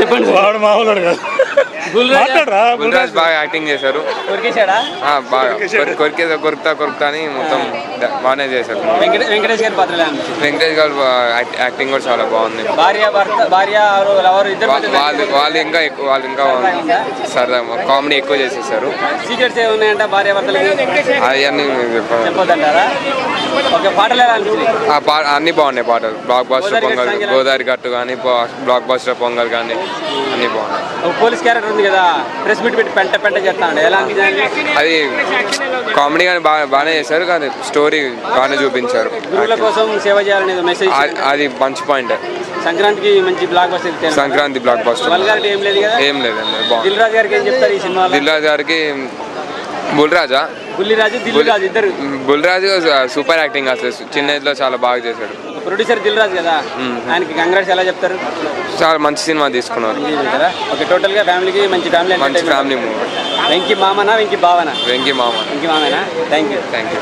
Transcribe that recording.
చెప్పండి వాడు మామూలు కాదు. గుల్రాజా బాగా యాక్టింగ్ చేశారు. బాగా. కొరి- కొరికే కొరుకుతా కొరుకుతా అని మొత్తం బాగానే చేశారు. వెంకట వెంకటేష్ గారి పాత్ర వెంకటేష్ గారు యాక్టింగ్ కూడా చాలా బాగుంది. భార్య భర్త భార్య ఎవరు ఇద్దరు వా- వాళ్ళు వాళ్ళు ఇంకా ఎక్కువ వాళ్ళు ఇంకా సరదా కామెడీ ఎక్కువ చేసేసారు. సీక్రెట్స్ ఏమి ఉన్నాయంట భార్య భర్తలకి? అవన్నీ చెప్ప- అన్ని బాగున్నాయి పాటలు. బ్లాక్ బాస్టర్ పొంగల్ గోదావరి గట్టు కానీ బ్లాక్ బాస్టర్ పొంగల్ కానీ అన్ని బాగున్నాయి. పోలీస్ క్యారెక్టర్ ఉంది కదా ప్రెస్ మీట్ పెట్టి పెంట పెంట చేస్తాడు. ఎలా అది కామెడీ కానీ బాగా బాగానే చేశారు కానీ స్టోరీ బాగానే చూపించారు. కోసం సేవ చేయాలనేది మెసేజ్ అది- మంచి పాయింట్ సంక్రాంతికి మంచి blockbuster Sankranti blockbuster ఏం లేదు ఏం లేదండి గారికి ఏం చెప్తారు ఈ దిల్రాజు గారికి బుల్రాజా? బుల్లిరాజు ఇద్దరు. సూపర్ యాక్టింగ్ అసలు. చిన్న ఏజ్లో చాలా బాగా చేశాడు. ప్రొడ్యూసర్ దిల్ రాజు కదా? ఆయనకి కంగ్రాట్స్ ఎలా చెప్తారు? చాలా మంచి సినిమా తీసుకున్నారు? ఓకే టోటల్గా ఫ్యామిలీకి మంచి ఫ్యామిలీ మంచి ఫ్యామిలీ మూవీ వెంకీ మామనా వెంకీ బావనా Venky Mama Venky మామేనా? Thank you thank you